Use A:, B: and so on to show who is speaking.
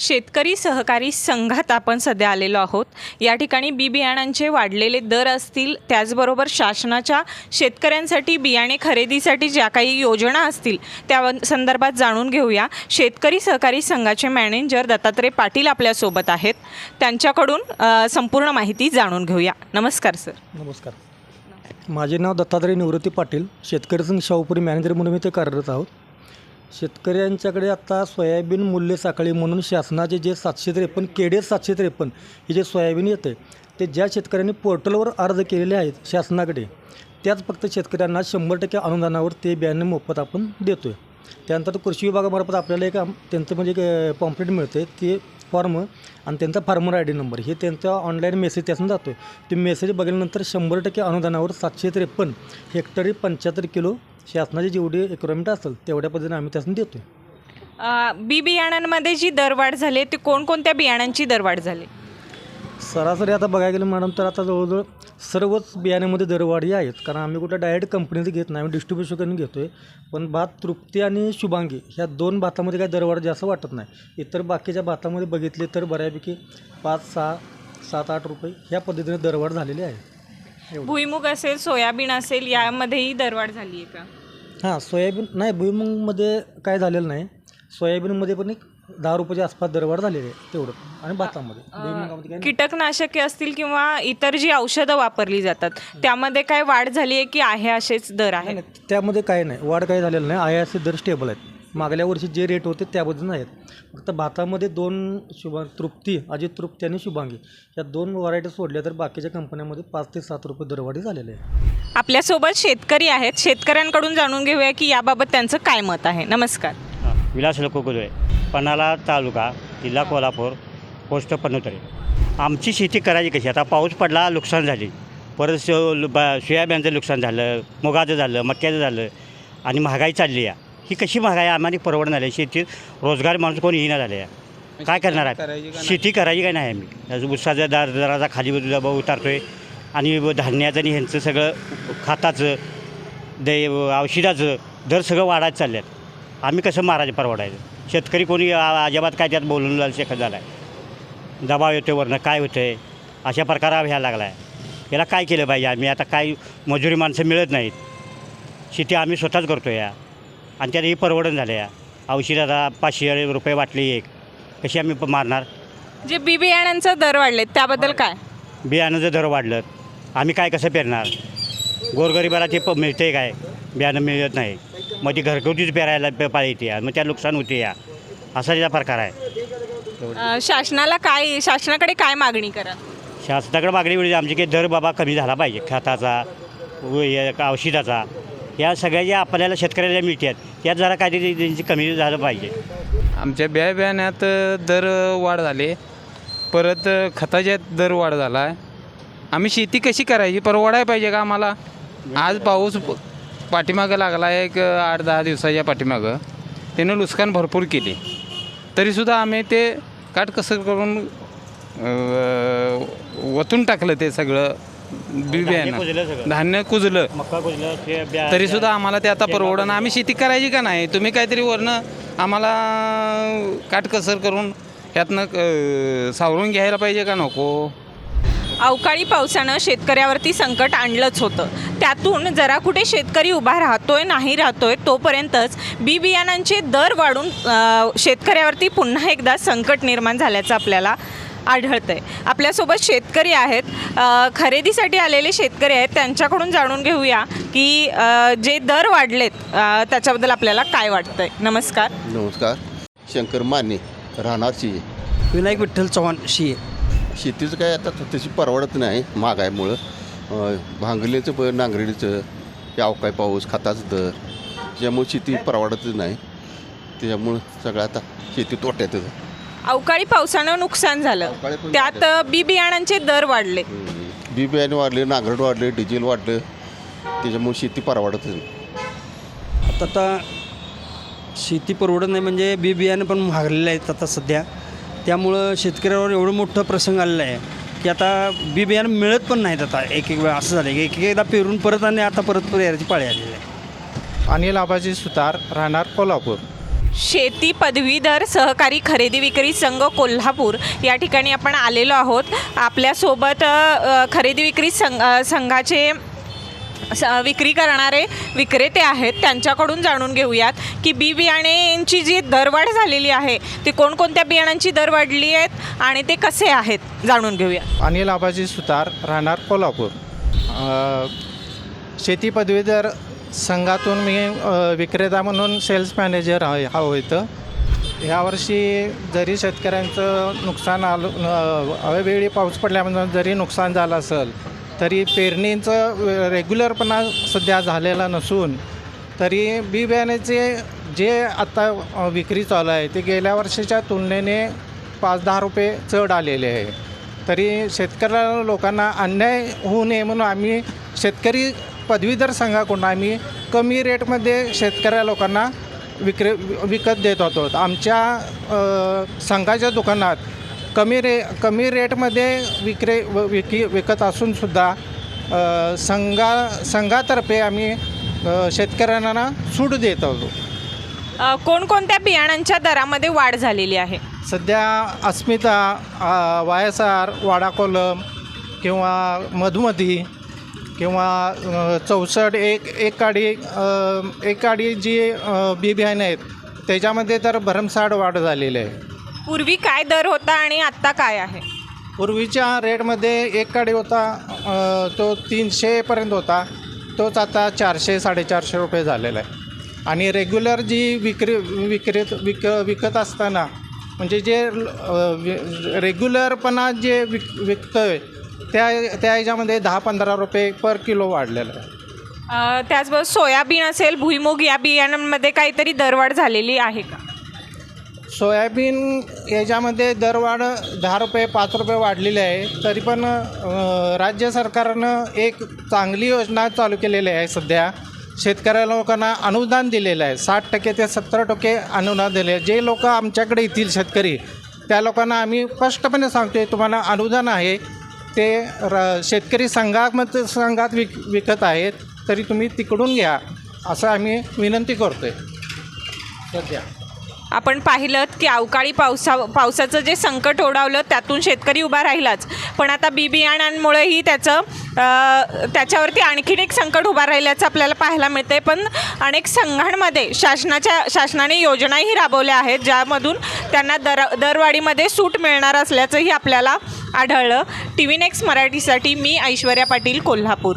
A: शेतकरी सहकारी संघात आपण सध्या आलेलो आहोत. या ठिकाणी बी बियाणांचे वाढलेले दर असतील त्याचबरोबर शासनाच्या शेतकऱ्यांसाठी बियाणे खरेदीसाठी ज्या काही योजना असतील त्या संदर्भात जाणून घेऊया. शेतकरी सहकारी संघाचे मॅनेजर दत्तात्रय पाटील आपल्यासोबत आहेत. त्यांच्याकडून संपूर्ण माहिती जाणून घेऊया. नमस्कार सर.
B: नमस्कार. माझे नाव दत्तात्रय निवृत्ती पाटील. शेतकरी संघ शाहूपुरी मॅनेजर म्हणून मी ते कार्यरत आहोत. शेतकऱ्यांच्याकडे आता सोयाबीन मूल्य साखळी म्हणून शासनाचे जे सातशे त्रेपन्न केडे सातशे त्रेपन्न हे जे सोयाबीन येते ते ज्या शेतकऱ्यांनी पोर्टलवर अर्ज केलेले आहेत शासनाकडे त्याच फक्त शेतकऱ्यांना शंभर टक्के अनुदानावर ते बियाणे मोफत आपण देतो आहे त्यानंतर कृषी विभागामार्फत आपल्याला एक आम- त्यांचं म्हणजे एक पॉम्पलेट मिळते ते फॉर्म आणि त्यांचा फार्मर आय डी नंबर हे त्यांचा ऑनलाईन मेसेज त्यातून जातो आहे ते मेसेज बघितल्यानंतर शंभर टक्के अनुदानावर सातशे त्रेपन्न हेक्टरी पंच्याहत्तर किलो शासनाची जेवढी रिक्वायरमेंट असेल तेवढ्या पद्धतीने आम्ही त्यातून देतो आहे
A: अ, बी बियाणांमध्ये जी दरवाढ झाली ते कोणकोणत्या बियाणांची दरवाढ झाली?
B: सरासरी आता बघायला गेलं मॅडम तर आता जवळजवळ सर्वच बियाण्यामध्ये दरवाढी आहेत. कारण आम्ही कुठं डायरेक्ट कंपनीचं घेत नाही आम्ही डिस्ट्रीब्युशन घेतो आहे पण भात तृप्ती आणि शुभांगी ह्या दोन भातामध्ये काही दरवाढ जास्त वाटत नाही. इतर बाकीच्या भातामध्ये बघितले तर बऱ्यापैकी पाच सहा सात आठ रुपये ह्या पद्धतीने दरवाढ झालेली आहे.
A: भुईमुग असेल सोयाबीन असेल यामध्येही दरवाढ झाली आहे का?
B: हां सोयाबीन नाही भुईमुंगमध्ये काय झालेलं नाही. सोयाबीनमध्ये पण एक दहा रुपयाच्या आसपास दरवाढ झालेली आहे तेवढं. आणि भातामध्ये. भुईमुगामध्ये काय नाही.
A: कीटकनाशके असतील किंवा इतर जी औषधं वापरली जातात त्यामध्ये काय वाढ झाली आहे की आहे असेच दर
B: नाही, नाही, त्यामध्ये काय नाही. वाढ काही झालेलं नाही. आहे असे दर स्टेबल आहेत. मागल्या वर्षी जे रेट होते त्याबद्दल आहेत फक्त भातामध्ये दोन शुभा तृप्ती अजित तृप्ती आणि शुभांगी या दोन व्हरायटी सोडल्या तर बाकीच्या कंपन्यांमध्ये पाच ते सात रुपये दरवाढी झालेले आहे.
A: आपल्यासोबत शेतकरी आहेत. शेतकऱ्यांकडून जाणून घेऊया की याबाबत त्यांचं काय मत आहे. नमस्कार.
C: हां विलास लोकोकुले पन्हाळा तालुका जिल्हा कोल्हापूर पोस्ट पन्नोतरे आमची शेती करायची कशी? आता पाऊस पडला नुकसान झाली. परत सो- बा- सोयाबीनचं नुकसान झालं मुगाचं झालं मक्याचं झालं आणि महागाई चालली आहे. ही कशी महागाई आम्हाला परवडणार आहे शेती रोजगार माणूस कोणी येणार झाले आहे काय करणार आहे? शेती करायची काय नाही आम्ही? आज उसाचा दर दराचा खाली भाव उतारतोय. आणि धान्याचं आणि ह्यांचं सगळं खताचं दे औषधाचं दर सगळं वाढायचं चालले आहेत आम्ही कसं महाराज परवडायचं? शेतकरी कोणी अजिबात काय त्यात बोलून जायला शकत झाला आहे दबाव येतो वरनं काय होतं आहे अशा प्रकार व्हायला लागला आहे याला काय केलं पाहिजे आम्ही? आता काय मजुरी माणसं मिळत नाहीत. शेती आम्ही स्वतःच करतो या. आणि त्यात ही परवडण झालं या. औषधाचा पाचशे रुपये वाटली एक. कशी आम्ही प- मारणार?
A: जे बी बियाण्यांचा दर वाढले त्याबद्दल काय?
C: बियाणं दर वाढलं आम्ही काय कसं पेरणार? गोरगरिबाला ते प मिळते काय? बियाणं मिळत नाही. मग ती घरगुतीच पेरायला पे पाहिजे या. मग त्या नुकसान होते या. असा त्याचा प्रकार आहे.
A: अ, शासनाला काय शासनाकडे काय मागणी करा?
C: शासनाकडे मागणी वेळी आमची काही दर बाबा कमी झाला पाहिजे. खताचा व या का औषधाचा. या सगळ्या ज्या आपल्याला शेतकऱ्याला मिळतात यात जरा काहीतरी त्यांची कमी झालं पाहिजे.
D: आमच्या बिया बियाण्यात दर वाढ झाले. परत खताच्या दर वाढ झाला. आहे आम्ही शेती कशी करायची? परवडाय पाहिजे का आम्हाला? आज पाऊस प- पाठीमागं लागला आहे एक आठ दहा दिवसाच्या पाठीमागं. त्यानं नुकसान भरपूर केले. तरीसुद्धा आम्ही ते काटकसर करून वतून टाकलं ते सगळं. बी. बियाणं धान्य कुजलं तरी सुद्धा आम्हाला ते आता परवडणं आम्ही शेती करायची का नाही? तुम्ही काहीतरी वरनं आम्हाला काटकसर करून यातनं सावरून घ्यायला पाहिजे का नको?
A: अवकाळी पावसानं शेतकऱ्यावरती संकट आणलंच होतं. त्यातून जरा कुठे शेतकरी उभा राहतोय नाही राहतोय तोपर्यंतच बी बियाणांचे दर वाढून शेतकऱ्यावरती पुन्हा एकदा संकट निर्माण झाल्याचं आपल्याला आढळतंय. आपल्यासोबत शेतकरी आहेत. अ, खरेदीसाठी आलेले शेतकरी आहेत. त्यांच्याकडून जाणून घेऊया की अ, जे दर वाढलेत अ, त्याच्याबद्दल आपल्याला काय वाटतंय. नमस्कार.
E: नमस्कार. शंकर माने राहणारची
F: विनायक विठ्ठल चव्हाण शी.
E: शेतीचं काय आता तशी परवडत नाही महागाईमुळं. अं, भांगलीचं पण नांगरणीचं हे अवकाळी पाऊस खताचं दर. त्यामुळे शेती परवडतच नाही. त्याच्यामुळं सगळं आता शेती तोट्यातच. आहे.
A: अवकाळी पावसानं नुकसान झालं.
E: अवकाळी पण
A: त्यात बी बियाणांचे दर वाढले.
E: बी बियाणे वाढले नांगरट वाढले डिझेल वाढलं. त्याच्यामुळे शेती परवडतच नाही.
F: आता आता शेती परवडत नाही म्हणजे बी बियाणं पण महागलेलं आहेत आता सध्या. त्यामुळं शेतकऱ्यावर एवढं मोठं प्रसंग आलेला आहे की आता बी बियाणं मिळत पण नाहीत आता. एक एक वेळा असं झालं की एक एकदा पेरून परत आणि आता परत पेरायची पाळी आलेली आहे.
G: अनिल आबाजी सुतार राहणार कोल्हापूर.
A: शेती पदवीधर सहकारी खरेदी विक्री संघ कोल्हापूर. या ठिकाणी आपण आलेलो आहोत. आपल्यासोबत अ, खरेदी विक्री संघ अ, संघाचे स विक्री करणारे विक्रेते आहेत. त्यांच्याकडून जाणून घेऊयात की बी बियाण्यांची जी दरवाढ झालेली आहे ती कोणकोणत्या बियाणांची दर वाढली आहेत आणि ते कसे आहेत जाणून घेऊया.
G: अनिल आबाजी सुतार राहणार कोल्हापूर. अ, शेती पदवीधर संघातून मी विक्रेता म्हणून सेल्स मॅनेजर आहे हा इथं. यावर्षी जरी शेतकऱ्यांचं नुकसान आलं अवेळी पाऊस पडल्यामुळे जरी नुकसान झालं असेल तरी पेरणीचं रेग्युलरपणा सध्या झालेला नसून तरी बी बियाण्याचे जे आता विक्री चालू आहे ते गेल्या वर्षीच्या तुलनेने पाच दहा रुपये चढ आलेले आहे. तरी शेतकऱ्या लोकांना अन्याय होऊ नये म्हणून आम्ही शेतकरी पदवीधर संघाकडून आम्ही कमी रेटमध्ये शेतकऱ्या लोकांना विक्रे विकत देत होतो. आमच्या संघाच्या दुकानात कमी रे कमी रेटमध्ये विक्रे व- विकी विकत असूनसुद्धा संघा संघातर्फे आम्ही शेतकऱ्यांना सूट देत होतो.
A: कोणकोणत्या बियाणांच्या दरामध्ये वाढ झालेली आहे?
G: सध्या अस्मिता आ, वाय आर वाडा कोलम किंवा मधुमती किंवा चौसष्ट एक एक काडी एक काडी जी बी बियाणे आहेत त्याच्यामध्ये तर भरमसाठ वाढ झालेली आहे.
A: पूर्वी काय दर होता आणि आत्ता काय आहे?
G: पूर्वीच्या रेटमध्ये एक काडी होता तो तीनशेपर्यंत होता तोच आता चारशे साडेचारशे रुपये झालेला आहे. आणि रेग्युलर जी विक्री विक्रेत विक विकत असताना म्हणजे जे रेग्युलरपणा जे विक विकतो आहे त्या त्या ह्याच्यामध्ये दहा पंधरा रुपये पर किलो वाढलेलं आहे.
A: अ, त्याचबरोबर सोयाबीन असेल भुईमुग या बियाणांमध्ये काहीतरी दरवाढ झालेली आहे का?
G: सोयाबीन याच्यामध्ये दरवाढ दहा रुपये पाच रुपये वाढलेली आहे. तरी पण अ, राज्य सरकारनं एक चांगली योजना चालू केलेली आहे सध्या. शेतकऱ्या लोकांना अनुदान दिलेलं आहे. साठ टक्के ते सत्तर टक्के अनुदान दिले आहे. जे लोक आमच्याकडे येतील शेतकरी त्या लोकांना आम्ही स्पष्टपणे सांगतो आहे तुम्हाला अनुदान आहे. ते र शेतकरी संघामध्ये संघात विक विकत आहेत तरी तुम्ही तिकडून घ्या असं आम्ही विनंती करतो आहे सध्या.
A: आपण पाहिलं की अवकाळी पावसा पावसाचं जे संकट ओढावलं त्यातून शेतकरी उभा राहिलाच. पण आता बी बियाणांमुळेही त्याचं त्याच्यावरती आणखीन एक संकट उभा राहिल्याचं आपल्याला पाहायला मिळते पण अनेक संघांमध्ये शासनाच्या शासनाने योजनाही राबवल्या आहेत ज्यामधून त्यांना दर दरवाढीमध्ये सूट मिळणार असल्याचंही आपल्याला आढळलं. टी व्ही नेक्स्ट मराठीसाठी मी ऐश्वर्या पाटील कोल्हापूर.